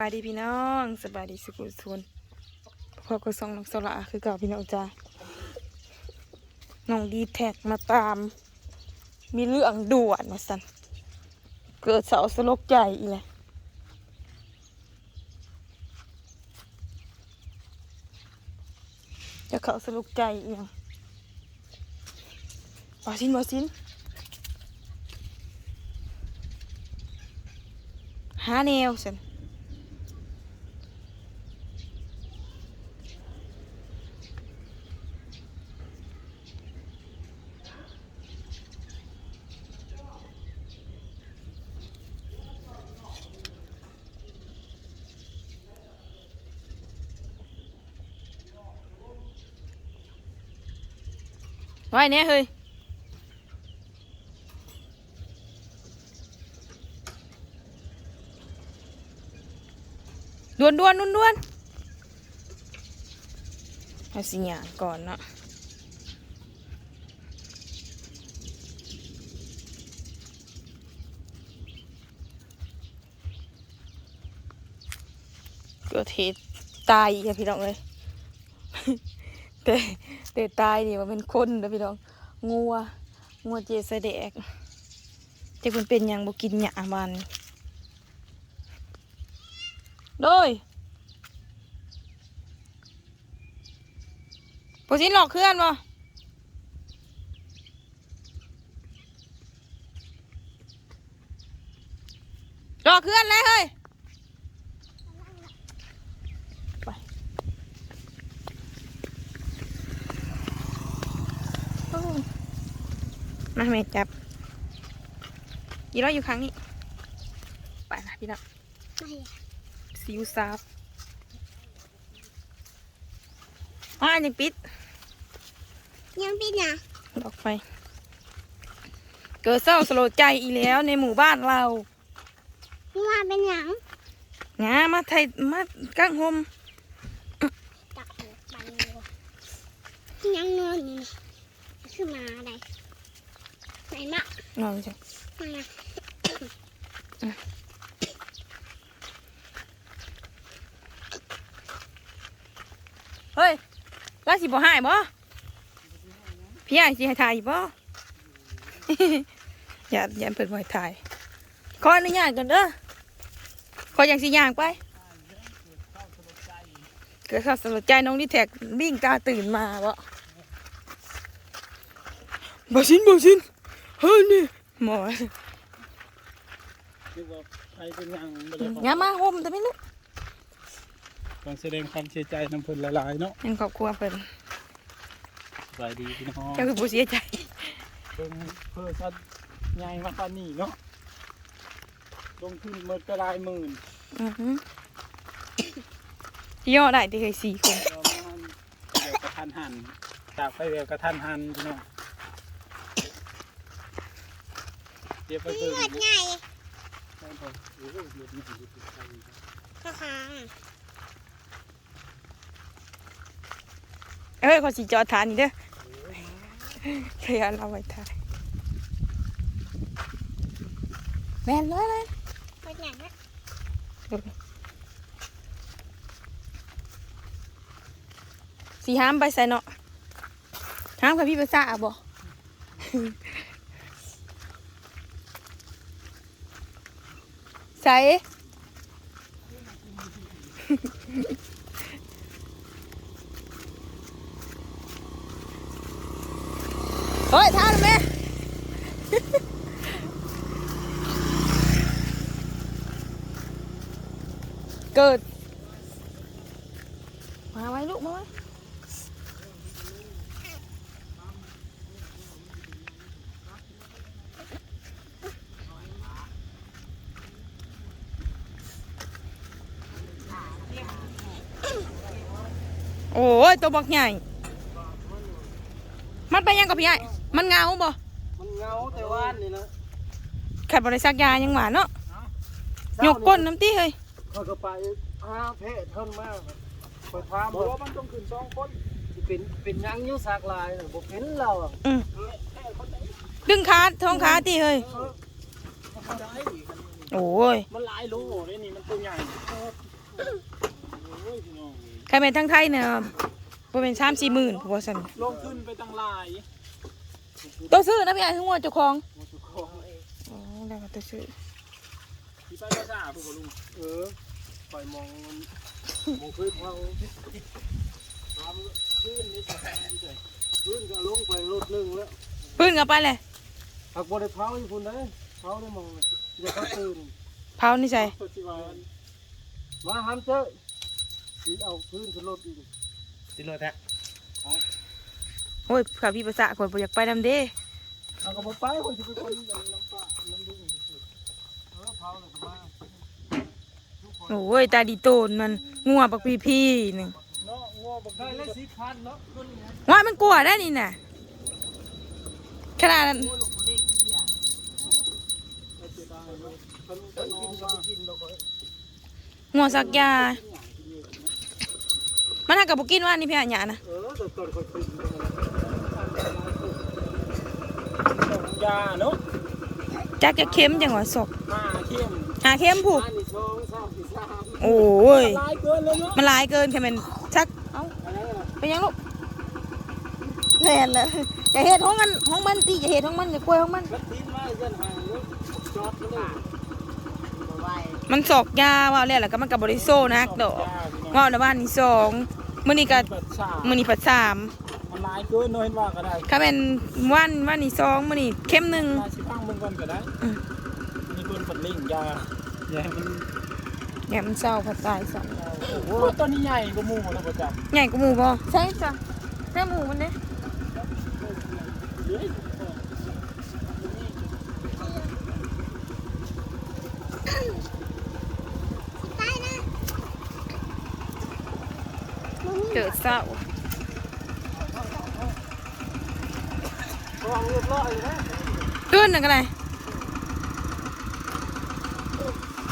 สบายดีพี่น้องสบายดีสุขุสุนพ่อก็ส่องน้องสละคือเก่าพี่น้องจ้าน้องดีแท็กมาตาม มีเรื่องด่วนมาสันเกิดเสาสลบใจอีลยจะเขาสลบใจอีกบาสินบาสินหาแนวสัน ไว้เนี่ยเฮ้ยดวนดวนดวนดวนเอาสิหยางก่อนเนาะเกิดเหตุตายอีกอะพี่น้องเลยแต่ แต่ตายนี่มันเป็นคนนะพี่น้องงัวงัวเจสแดกจะเป็นเป็นยังบ่กินหยามันโดยปสินหลอกเคลื่อนบ่หลอกเคลื่อนเลยเฮ้ยไป โอ้ มาแม่จับยีเราอยู่ครั้งนี้ ไปนะพี่น้องไม่อะซิวซาบอ่ายังปิด ยังปิดนะดอกไฟเกิดเศร้าสลดใจอีกแล้วในหมู่บ้านเราว่าเป็นหยังงามาไทยมากังหมตักหัวปันเลยยังนอนอยู่นี่ขึ้นมาอะไร ไหนมะนอนจังมานะเฮ้ยราสิบ่หายบ่พี่ใหญ่สิให้ถ่ายอีกบ่อย่าอย่าเปิดไว้ถ่ายขออนุญาตก่อนเด้อขออย่างสิอย่างไปเกิดข้าวสลดใจน้องนี่แท็กวิ่งตาตื่นมาบ่บาสินบาสิน เฮ้ยนี่หมอนึกว่าใครเป็นหยังบ่ได้อย่ามาห่มแต่ไม่นึกต้องแสดงความเสียใจน้ำเพิ่นหลายๆเนาะยังครอบครัวเพิ่นสบายดีพี่น้องเจ้าคือผู้เสียใจเพิ่นเพิ่นสัตว์ใหญ่มาปานนี้เนาะลงทุนหมดก็หลายหมื่นอือหือย่อได้ที่เคยสี่คนเรามาเดี๋ยวกระทันหันจากไปเดี๋ยวกระทันหันพี่น้อง เดี๋ยวไปเบิ่งเลือดใหญ่ใช่บ่โอ้โหเลือดใหญ่อยู่ที่ไทยก็ค้างเอ้ยขอสีจอดฐานนี่เด้อเคยเอาเราไว้ถ่ายแม่นเลยเลยเลือดใหญ่นะสีห้ามไปใส่เนาะห้ามกับพี่ภาษาบ่ ใส่เฮ้ยท่านแม่เกิด มาไว้ลูกมาไว้ โอ้ย ตัวบักใหญ่ มันไปยังกับพี่ใหญ่มันเงาบ่มันเงาแต่ว่านี่นะขัดบริษัทยายังหวานเนาะหยกก้นน้ำตีเฮ้ยเขาก็ไปหาเพศเท่านมากไปถามบอกว่ามันต้องขึ้นสองคนสิเป็นเป็นหยังอยุ่สากลายน่ะบ่เป็นเราอะอืมดึงขาท้องขาตีเฮ้ยเขาได้โอ้ยมันหลายโลเลยนี่มันตัวใหญ่ใครเป็นทั้งไทยเนี่ย บ่เป็นสามสี่หมื่นพอสันลงทุนไปตั้งหลายตัวซื้อนะพี่ไอ้ทั้งหมดเจ้าของอ๋อแล้วก็ตัวซื้อที่ไปภาษาผู้บลุงเออไปมองมันมองเคยเผาทำขึ้นนี่สะพานนี่เลยขึ้นก็ลงไปรถหนึ่งแล้วพื้นกันไปเลยหากบ่ได้เผาอยู่พุ่นได้เผาได้มองอย่าเขาตื่นเผานี่ใส่ตัวที่ว่ามาหันเจ้สีเอาพื้นขึ้นรถอีก ติโลแท้โอ้ยขาพี่ภาษาคนอยากไปนำเด้เอาก็บ่ไปคนสิไปคนน้ำปลาน้ำดุ้งเออเผาแล้วก็มาโอ้ยตาดีโตนมันงัวปักพีพีหนึ่งงัวบักได้แล้วสิพันเนาะขึ้นนะว่ามันกลัวได้นี่น่ะขนาดนั้นงัวสักยา มันหากับบุกินว่านี่พี่อาญานะเออแต่ตอนคนกินยาเนาะจักจะเค็มจังหวะศกห้าเข้มหาเค็มผูกอันนี้สองสามสี่สามโอ้ยหลายเกินเลยเนาะมันหลายเกินแค่มันชักเอ้าอันนั้นน่ะไปยังลูกแล่นเลยอย่าเฮ็ดห้องมันห้องมันตีอย่าเฮ็ดห้องมันอย่ากล้วยห้องมัน มันทิ้งมาเส้นหางเนาะจอดมาเลยมันสอกยาว่าแล้วแล้วก็มันกับบริโซนักดอกว่าในบ้านนี่สอง มื้อนี้ก็แบบชามื้อนี้ผัดสามมันหลายเกินเนาะเห็นว่าก็ได้ถ้าเป็นวันวันนี่สองมื้อนี้เข้มหนึ่งมาสิพังเบิ่งก่อนก็ได้อืม มีคนปัดลิงยาอย่าให้มันแหมมันเศร้าผัดตายสองโอ้โหตัวนี้ใหญ่กว่าหมู่แล้วบ่จ๊ะใหญ่กว่าหมูบ่ใช่จ้ะแค่หมูมันเด้เฮ้ย ไปนะ เกิดเศร้าวางเรียบร้อยเลยนะ ตื้นหนึ่งอะไร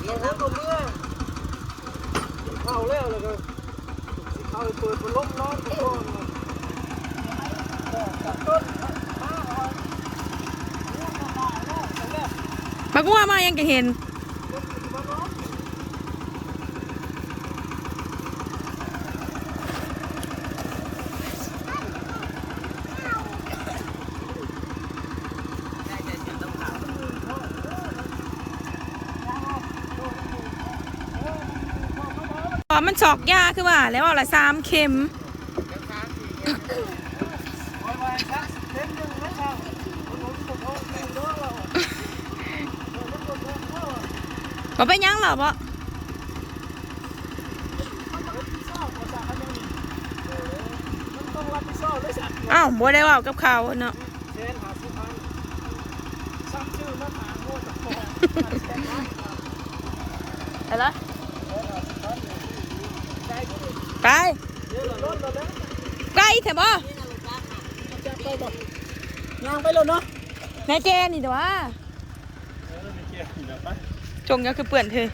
เดี๋ยวน้ำตัวเมื่อเข้าแล้วแล้วก็เข้าไปเปิดพัดลมนอนทุกคนบักงัวมายังจะเห็นอ๋อมันสอกยาคือว่า แล้วอาละสามเข็มบ่ไปยังหรอบ่อ้าวบ่ได้ว่ากับเขาเนาะเอาหาโง่ตะโกนอะไร ไปเดี๋ยวรถเราเลยไกลแถบ่จับไปบ่ย่างไปแล้วเนาะนายแจนี่แต่ว่าจงก็คือเปื่อนเธอ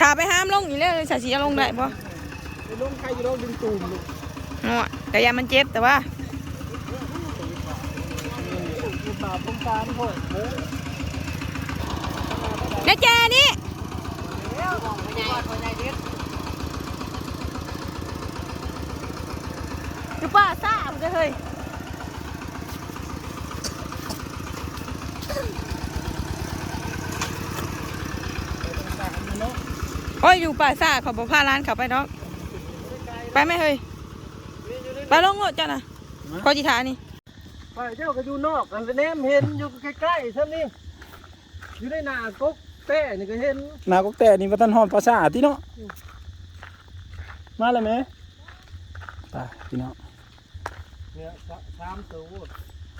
ถ้าไปห้ามลงอยู่แล้วสาสีจะลงได้บ่ไปลงใครอยู่ลงดึงตูมลูกเนาะกะยามันเจ็บแต่ว่าแมีบาปต้องการโหดเฮ้ยนายแจนี่ คือป้าซ่ามันก็เฮ้ยเนาะโอ้ยอยู่ป่าซ่าเขาบอกพาร้านเขาไปเนาะไปไหมเฮ้ยไปลงรถจ้ะนะขอจิถานี่ไปเจ้าก็อยู่นอกกันแนมเห็นอยู่ใกล้ๆท่านนี่อยู่ในหน้ากกแป้นี่ก็เห็นนากกแต่นี่ว่าท่านฮอดภาษาที่เนาะมาแล้วไหมตายพี่เนาะ เนี่ยสามตัว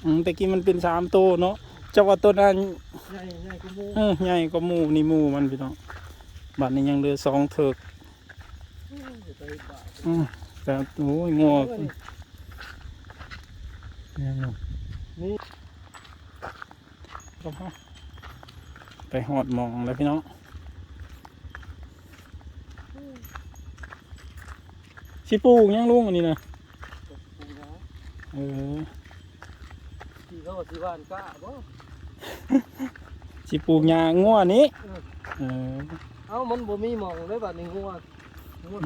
อืมแต่กี้มันเป็นสามตัวเนาะเจ้าว่าตัวนั้นใหญ่ใหญ่กูมูเออใหญ่กว่าหมูนี่หมูมันพี่เนาะบัดนี้ยังเหลือสองเถิกอืมแต่โอ้ยงอเนี่ยเนาะนี่ก็พอไปหอดหมองแล้วพี่น้องสิปลูกยังลุงอันนี้นะ เออที่เขาว่าที่บ้านกล้าบ่สิปลูกหญ้างัวนี้เออเอ้ามันบ่มีหมองเลยบัดนี้งัว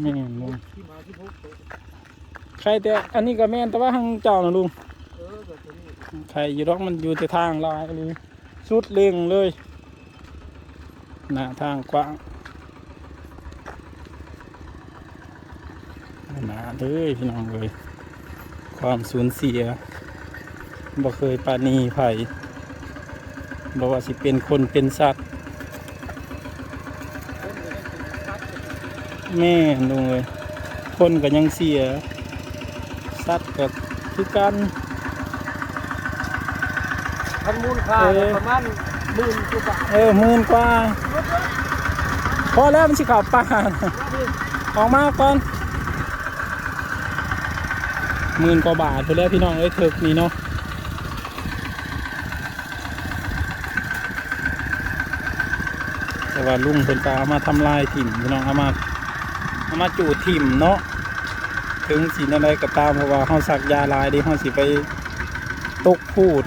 แม่นลุงที่มาที่พบตัวใครแต่อันนี้ก็แม่นแต่ว่าทางเจ้านะลุงเออแบบตัวนี้ใครอยู่รอกมันอยู่แต่ทางลายเลยสุดเร่งเลยหน้าทางกว้างหนาเลยพี่น้องเลย ความสูญเสียบ่เคยปรานีไผ่บ่ว่าสิเป็นคนเป็นสัตว์แม่นลุงเลยคนก็ยังเสีย สัตว์ก็คือกันทันมูลค่าเออประมาณหมื่นกว่าบาทเออหมื่นกว่าพอแล้วมันสิเขับป่าน่ะออกมาก่อน หมื่นกว่าบาทไปแล้วพี่น้องเอ้ยเถิกนี่เนาะแต่ว่าลุงเป็นกเอามาทำลายถิ่มพี่น้องเอามาเอามาจูดถิ่มเนาะถึงสินอะไรก็ตามเพราะว่าเฮาสักยาลายดิเฮาสิไปตกพูด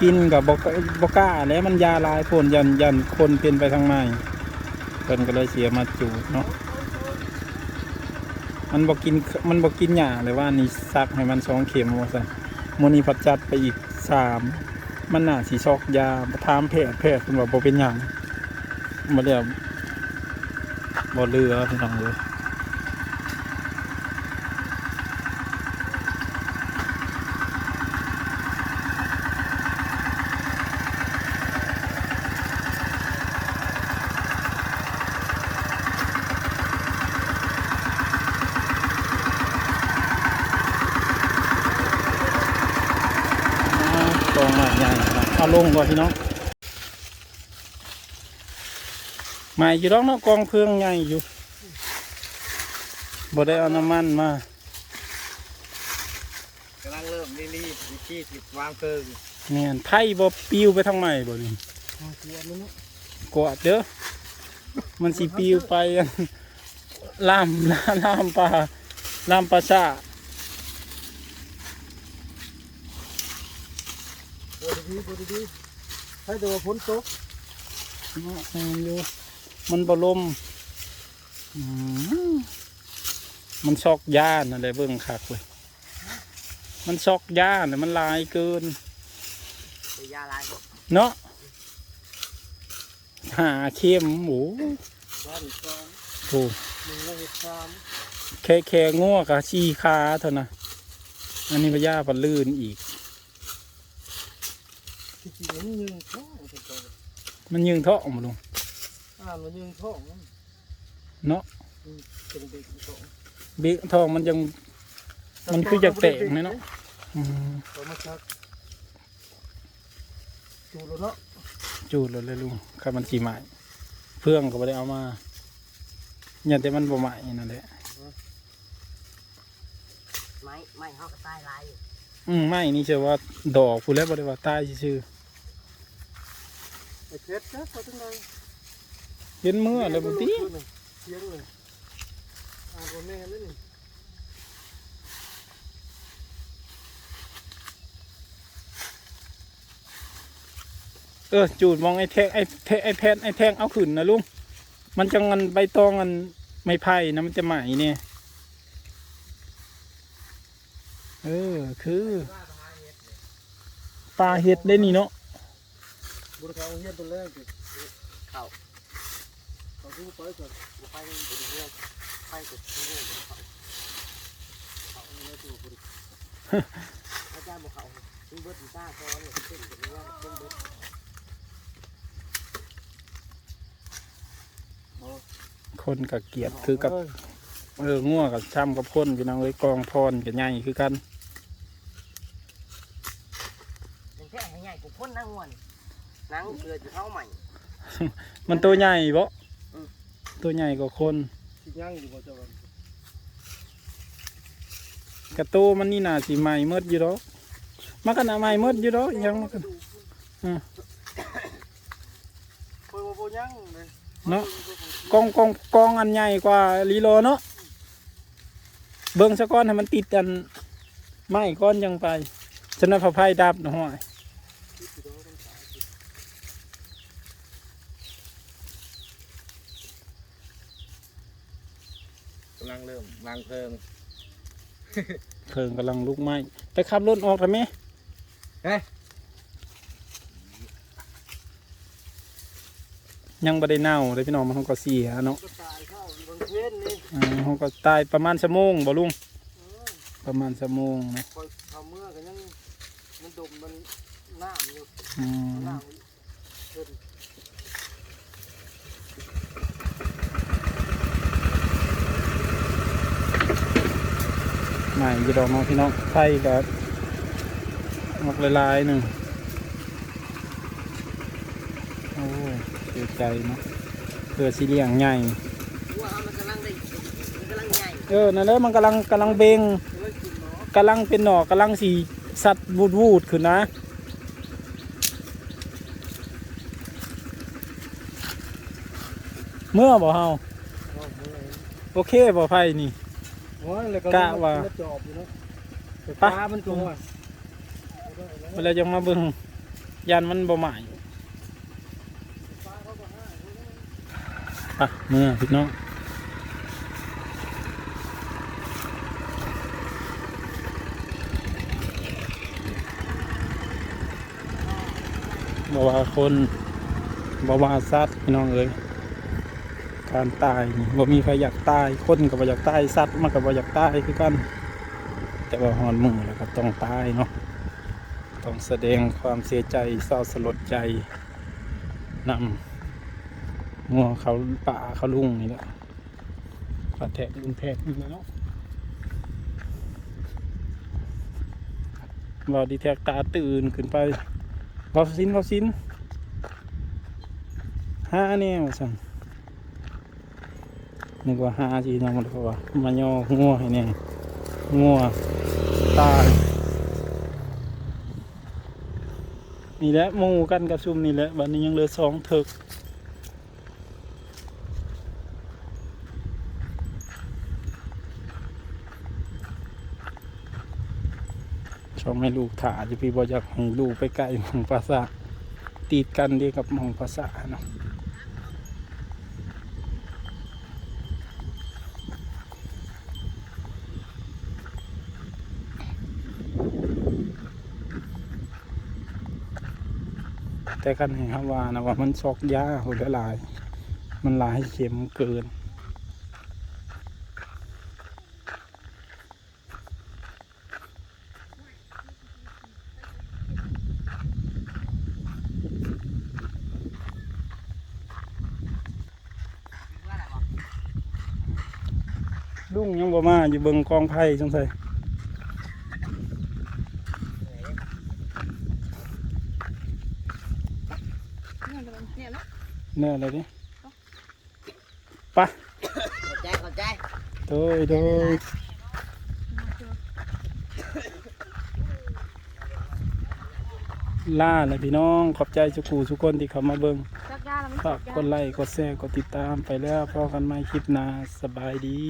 กินกับบกบก้าแล้วมันยาลายพ่นยันยันคนเป็นไปทางในเพิ่นก็เลยเสียมาจูดเนาะ มันบอกกินมันบอกกินหยาเลยว่านี่ซักให้มันสองเข็มว่าซะมนีพัดจัดไปอีกสามมันน่าสีชอกยาทามแพทย์แพทย์เพิ่นบอกบ่เป็นหยางมาเรียบบ่เรือพี่น้องเลย กองใหม่ใหญ่นะเอา ลงก่อนพี่น้องใหม่อยู่ร้องเนาะกองเพลิงใหญ่อยู่บ่ได้เอาน้ำมันมากำลังเริ่มรีรีวิธีสิวางเกิงเนี่ยไผ่บ่ปิวไปทางใหม่บ่นี่เทียนนู้นกวาดเด้อมันสิปิวไปอันล่ามล่ามล่ามปลาล่ามปลาชา ปว ดดีปวดดีให้ตัวฝนตกเนาะแม่นอยู่มันบ่ลมอืมมันชอกย่านอะไรเบิ่งคักเลยมันชอกย่านน่ะมันหลายเกินยาลายเนาะหาเข้มหมูบ้านสองโอ้หนึ่งละสามแค่แค่งัวกับชีคาเท่านะอันนี้พญาปันลื่นอีก ที่จริงมันยืงท้องถึงตัวมันยิงเท่าออกมาลงอ่านมันยืงท้องมันเนาะเป็นเด็กท้องเบกทองมันยังมันคืออยากแตกเลยเนาะอืมตัวมาชักจูแล้วเนาะจูดเลยเลยลุงข้ามันสีใหม่เพื่องก็ไม่ได้เอามาอย่างแต่มันบ่ใหม่นั่นแหละไม้ไม้เขาก็ใต้ลายอยู่อืมไม่นี่เชื่อว่าดอกพูดแล้วบ่ได้ว่าใต้ชื่อไอ้ เพชรนะพอถึงไหนเห็นเมื่อเลยบ่ติเสียงเลยอ่านว่าแม่เลยนี่เออจูดมองไอ้แทงไอ้แทงไอ้แพนไอ้แทงเอาขึ้นนะลุงมันจังงันใบตองกันไม่ไผ่นะมันจะใหม่เนี่ยเออคือปลาเห็ดได้นี่เนาะ บุรุษเขาเฮียนตัวแรกสิเข้าเขาดูไปก่อนบุไปบริเวณไปกับที่นี่บริเขาเขาไม่ได้ตัวบริอาจารย์บอกเขาซึ่งเบิร์ดอีซ่าก็เนี่ยเป็นแบบนี้ว่าเป็นเบิร์ดคนกับเกียดคือกับเออง่วกับช้ำกับพ่นพี่น้องเอ้ยกองพรกับใหญ่คือกันเป็นแค่ใหญ่ๆกูพ่นนั่งงวน นั่งเกลือจะเข้าใหม่มันตัวใหญ่บ่อืมตัวใหญ่กว่าคนที่ย่างอยู่บ่เจ้าวันกระโตมันนี่น่าสิใหม่เมดอยู่ดอกมันก็น่าใหม่เมดอยู่ดอกยังมันก็เปิดบ่บ่ย่างเลยเนาะกองกองกองอันใหญ่กว่าลีโลเนาะเบิ่งซะก่อนให้มันติดกันไม้ก้อนยังไปฉะนั้นพระไพ่ดับนะห้อำลังเริ่มวางเพลิงเพิงกำลังลุกไหม้ไปขับรถออกได้ไหมเฮ้ยยังบ่ได้เน่าเลยพี่น้องมันก็เสียเนาะก็ตายเข้าบางเว้นนี่อ่ามันก็ตายประมาณชั่วโมงบ่ลุงประมาณชั่วโมงนะคอยเอาเมื่อกันยังมันดมมันน้ำอยู่อืมน้ำเพิ่น ใหม่ยีดอกน้องพี่น้องไข่กับมกลายๆหนึ่งโอ้เสียใจเนาะเพื่อสิเลี้ยงใหญ่ว่ามันกำลังได้มันกำลังใหญ่เออนั่นแหละมันกำลังกำลังเบงกำลังเป็นหน่อกำลังสีสัตว์วูดวูดขึ้นนะเมื่อบ่เฮาเอาโอเคบ่ไพ่นี่ ก็กะว่ามจอบอยู่เนาะแต่ปะปลามันตัวเวลาจะมาเบิ่งยันมันบ่ใหม่ปะเมื่อพี่น้องบ่ว่าคนบ่ว่าสัตว์พี่น้องเอ้ย การตายนี่บ่มีใครอยากตายคนก็บ่อยากตายสัตว์มันก็บ่อยากตายคือกัน แต่ว่าฮอนมือแล้วก็ต้องตายเนาะต้องแสดงความเสียใจเศร้าสลดใจนำงัวเขาป่าเขาลุงนี่แหละปลาแทะลุงแทะนี่แหละเนาะบอดีแทกตาตื่นขึ้นไปบอสินบอสินห้าแนวสั่ง นึกว่าห้าจีนมันเพราว่ามาย่องัวให้แน่งัวตายนี่แหละมูกันกับซุ่มนี่แหละวันนี้ยังเหลือสองเถิกชอบให้ลูกถ่าจะพี่บออยากให้ลูกไปใกล้มองภาษาติดกันดีกับมองภาษาเนาะ แต่กันให้ครับว่านะว่ามันซอกยาหัวหลาย มันหลายเข็มเกินลุงยังบ่มาอยู่เบิงกองไผ่สงไสย เนี่ย นะแน่อะไรดิไปะเข้าใจเข้าใจโดยโดยล่าเลยพี่น้องขอบใจสุกูสุกคนที่เข้ามาเบิงจักยาแล้วมันฝากกดไลค์กดแชร์กดติดตามไปแล้วพอกันใหม่คลิปหน้าสบายดี